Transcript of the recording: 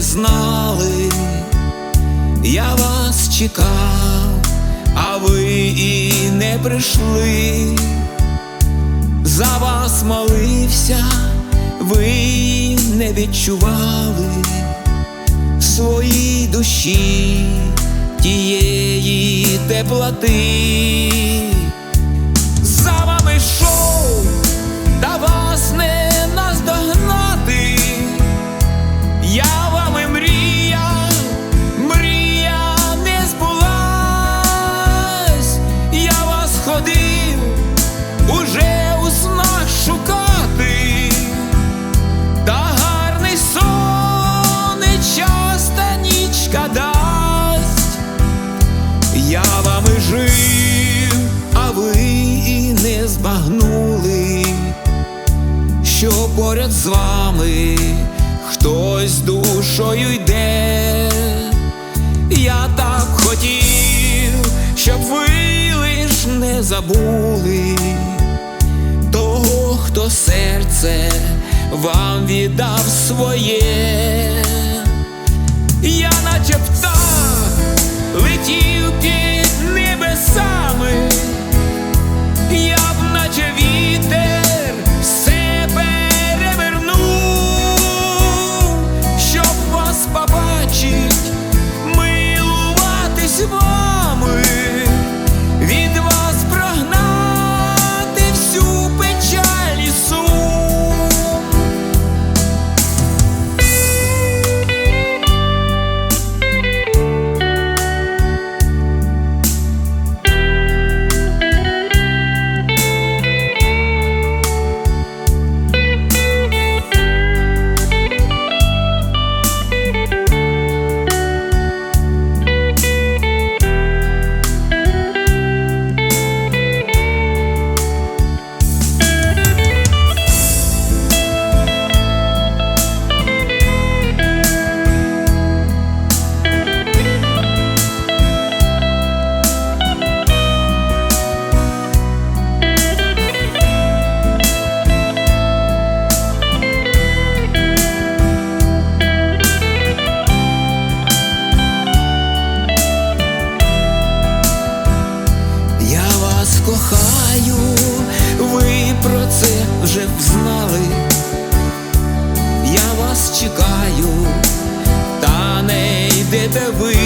знали, я вас чекав, а ви і не прийшли, за вас молився, ви не відчували. Своїй душі тієї теплоти, за вами йшов поряд з вами хтось душою йде. Я так хотів, щоб ви лиш не забули того, хто серце вам віддав своє. Не йдете